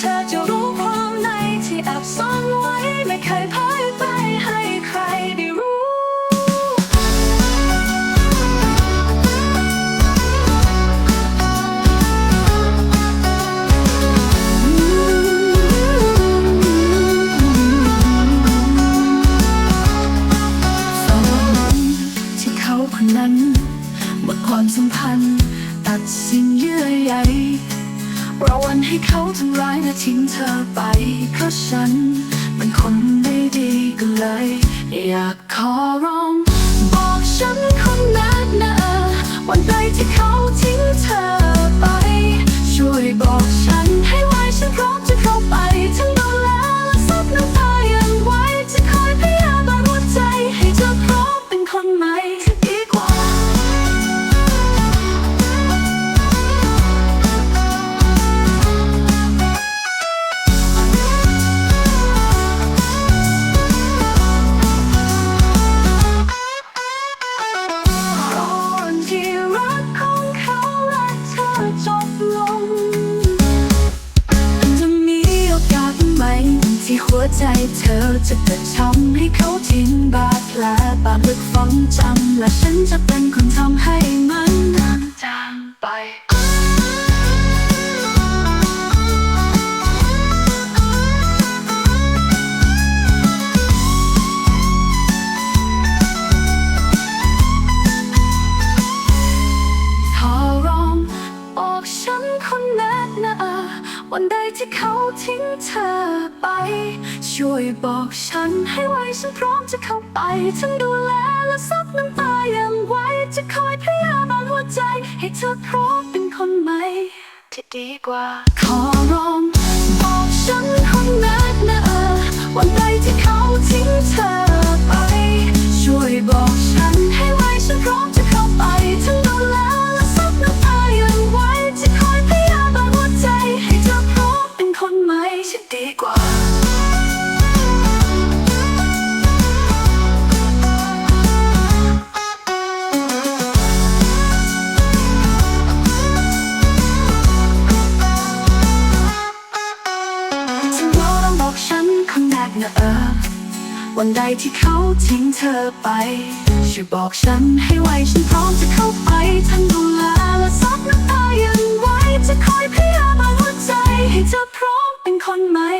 เธอจะรู้ สิ่งเยื่อใยเราวันให้เขาทำร้ายและทิ้งเธอไปเพราะฉันเป็นคนไม่ดีก็เลย อยากขอร้อง บอกฉันคนนั้นนะวันใดที่เขาทิ้งเธอไป ช่วยบอก หัวใจเธอจะเกิดช้ำให้เขาทิ้งบาดแผลบาดลึกฝังจำและฉันจะเป็นคนทำให้มันจางไป วันใดที่เขาทิ้งเธอไป ช่วยบอกฉันให้ไว้ฉันพร้อมจะเข้าไปทั้งดูแลและซับน้ำตายังไว้จะคอยพยายามหัวใจ ให้เธอพร้อมเป็นคนใหม่ที่ดีกว่าขอร้อง กนะเออ วันใดที่เขาทิ้งเธอไปช่วยบอกฉันให้ไวฉันพร้อมจะเข้าไปทั้งดูแลและซับน้ำตายังไว้จะคอยพยายามหัวใจ ให้เธอพร้อมเป็นคนใหม่